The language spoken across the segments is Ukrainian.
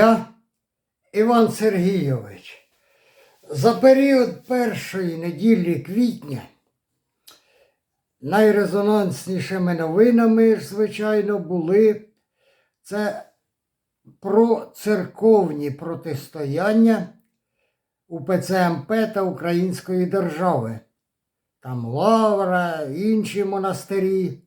Я, Іван Сергійович, за період першої неділі квітня найрезонанснішими новинами, звичайно, були це про церковні протистояння УПЦ МП та Української держави. Там Лавра, інші монастирі.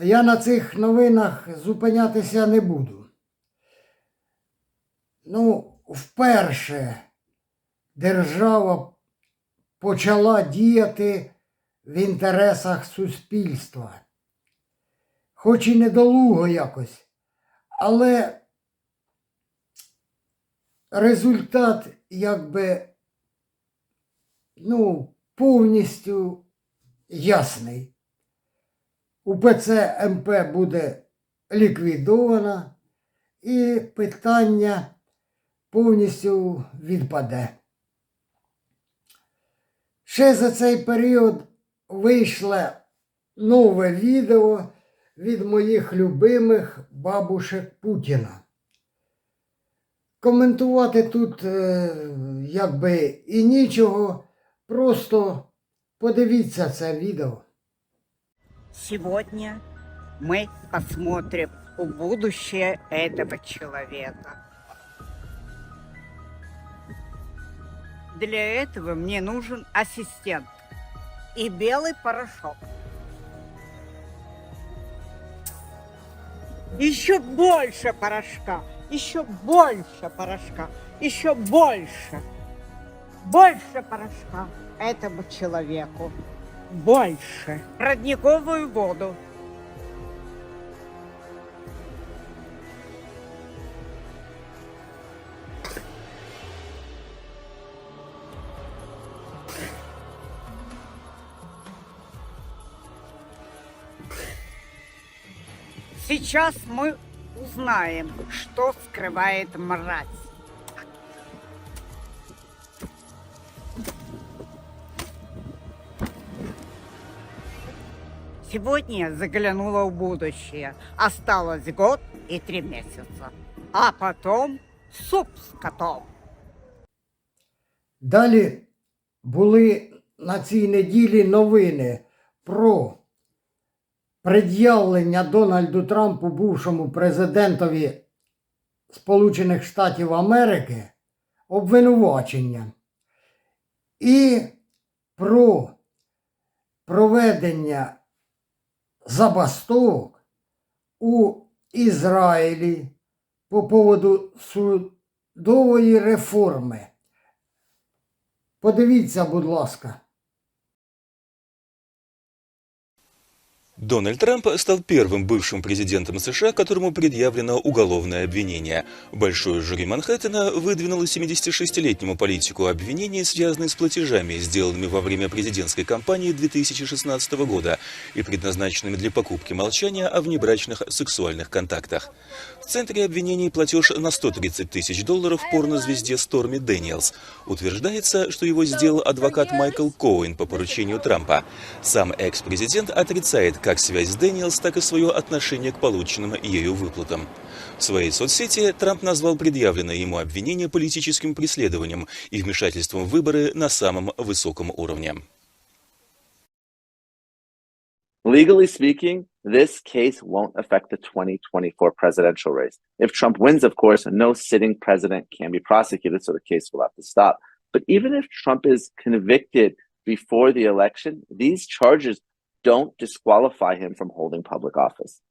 Я на цих новинах зупинятися не буду. Ну, вперше держава почала діяти в інтересах суспільства. Хоч і недолуго якось, але результат якби ну, повністю ясний. УПЦ МП буде ліквідована і питання повністю відпаде. Ще за цей період вийшло нове відео від моїх любимих бабушек Путіна. Коментувати тут е, якби і нічого, просто подивіться це відео. Сегодня мы посмотрим в будущее этого человека. Для этого мне нужен ассистент и белый порошок. Еще больше порошка, еще больше порошка, еще больше. Больше порошка этому человеку. Больше. Родниковую воду. Сейчас мы узнаем, что скрывает мразь. Сегодня заглянула в будущее. Осталось год и три месяца. А потом суп с котом. Далі були на цій неділі новини про пред'явлення Дональду Трампу, бувшому президентові Сполучених Штатів Америки, обвинувачення і про проведення забастовок у Ізраїлі по поводу судової реформи. Подивіться, будь ласка. Дональд Трамп стал первым бывшим президентом США, которому предъявлено уголовное обвинение. Большое жюри Манхэттена выдвинуло 76-летнему политику обвинения, связанные с платежами, сделанными во время президентской кампании 2016 года и предназначенными для покупки молчания о внебрачных сексуальных контактах. В центре обвинений платеж на 130 тысяч долларов порнозвезде Сторми Дэниелс. Утверждается, что его сделал адвокат Майкл Коуэн по поручению Трампа. Сам экс-президент отрицает как связь с Дэниелс, так и свое отношение к полученным ею выплатам. В своей соцсети Трамп назвал предъявленное ему обвинение политическим преследованием и вмешательством в выборы на самом высоком уровне. Legally speaking, this case won't affect the 2024 presidential race. If Trump wins, of course, no sitting president can be prosecuted, so the case will have to stop. But even if Trump is convicted before the election, these charges don't disqualify him from holding public office.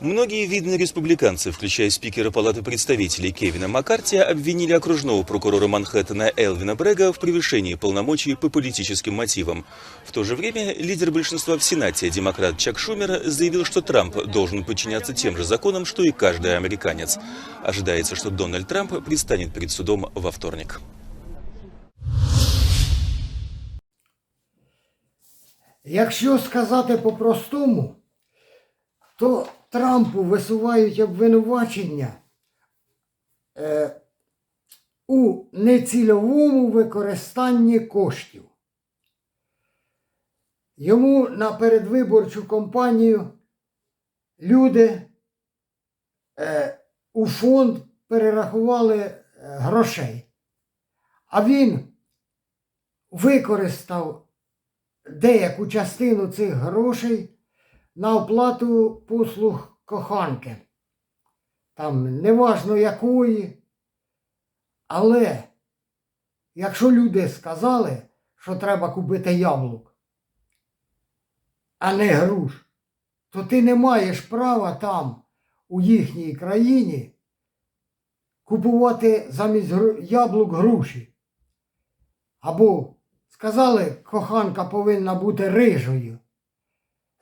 Многие видные республиканцы, включая спикера Палаты представителей Кевина Маккарти, обвинили окружного прокурора Манхэттена Элвина Брега в превышении полномочий по политическим мотивам. В то же время лидер большинства в Сенате, демократ Чак Шумер, заявил, что Трамп должен подчиняться тем же законам, что и каждый американец. Ожидается, что Дональд Трамп предстанет перед судом во вторник. Якщо сказати по-простому, то Трампу висувають обвинувачення е, у нецільовому використанні коштів. Йому на передвиборчу кампанію люди е, у фонд перерахували е, грошей. А він використав деяку частину цих грошей на оплату послуг коханки. Там неважно якої. Але якщо люди сказали, що треба купити яблук, а не груш, то ти не маєш права там, у їхній країні, купувати замість яблук груші. Або сказали, коханка повинна бути рижою.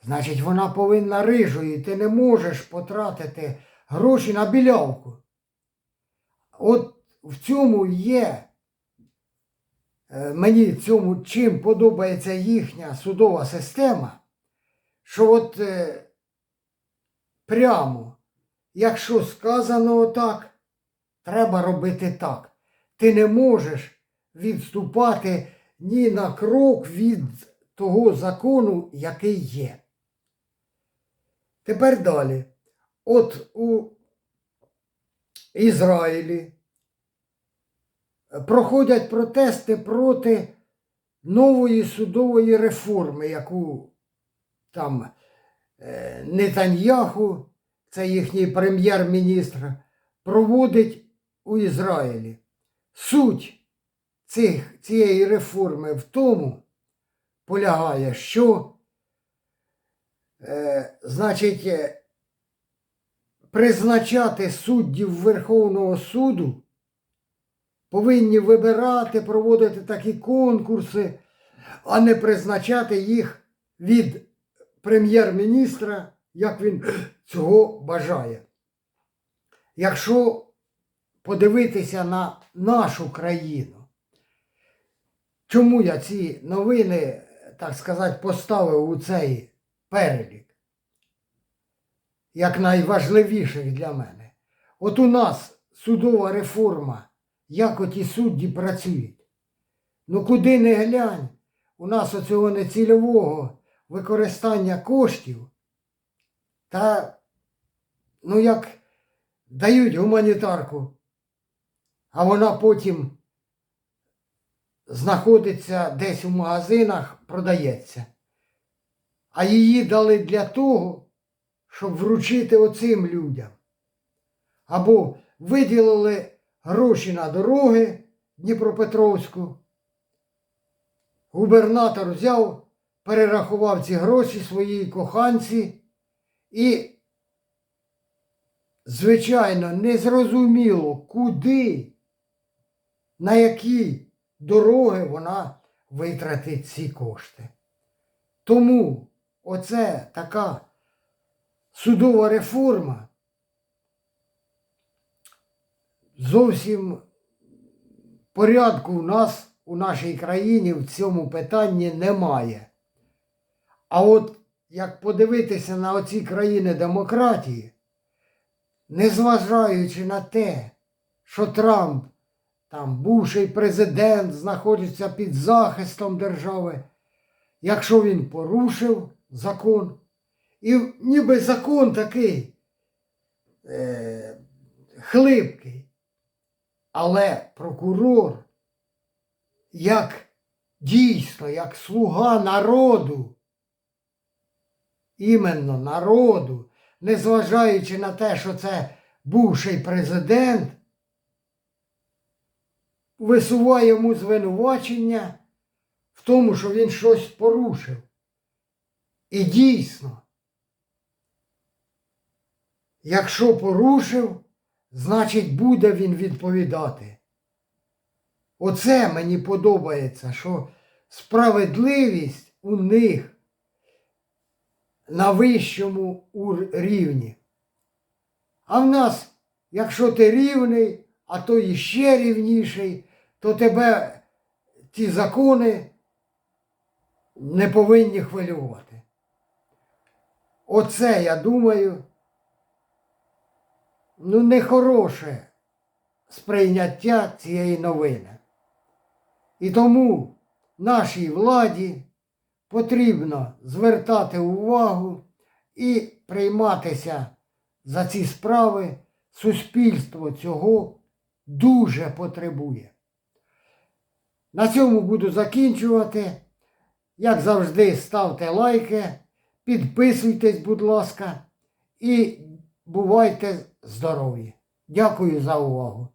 Значить, вона повинна рижою. Ти не можеш потратити гроші на білявку. От в цьому є. е, Мені в цьому чим подобається їхня судова система, що от е, прямо, якщо сказано так, треба робити так. Ти не можеш відступати ні на крок від того закону, який є. Тепер далі. От у Ізраїлі проходять протести проти нової судової реформи, яку там е, Нетаньяху, це їхній прем'єр-міністр, проводить у Ізраїлі. Суть цих, цієї реформи в тому полягає, що е, значить, е, призначати суддів Верховного суду повинні вибирати, проводити такі конкурси, а не призначати їх від прем'єр-міністра, як він цього бажає. Якщо подивитися на нашу країну, чому я ці новини, так сказати, поставив у цей перелік, як найважливіших для мене. От у нас судова реформа, як оті судді працюють. Ну куди не глянь, у нас оцього нецільового використання коштів, та ну як дають гуманітарку, а вона потім знаходиться десь у магазинах, продається. А її дали для того, щоб вручити оцим людям. Або виділили гроші на дороги Дніпропетровську. Губернатор взяв, перерахував ці гроші своїй коханці і, звичайно, незрозуміло, куди, на які дороги вона витратить ці кошти. Тому оце така судова реформа зовсім порядку в нас у нашій країні в цьому питанні немає. А от як подивитися на оці країни демократії, незважаючи на те, що Трамп, там бувший президент, знаходиться під захистом держави, якщо він порушив закон, і ніби закон такий е, хлипкий, але прокурор, як дійсно, як слуга народу, іменно народу, незважаючи на те, що це бувший президент, висуває йому звинувачення в тому, що він щось порушив. І дійсно, якщо порушив, значить буде він відповідати. Оце мені подобається, що справедливість у них на вищому рівні. А в нас, якщо ти рівний, а то іще рівніший, то тебе ті закони не повинні хвилювати. Оце, я думаю, ну, нехороше сприйняття цієї новини. І тому нашій владі потрібно звертати увагу і прийматися за ці справи суспільство цього дуже потребує. На цьому буду закінчувати. Як завжди, ставте лайки, підписуйтесь, будь ласка, і бувайте здорові. Дякую за увагу.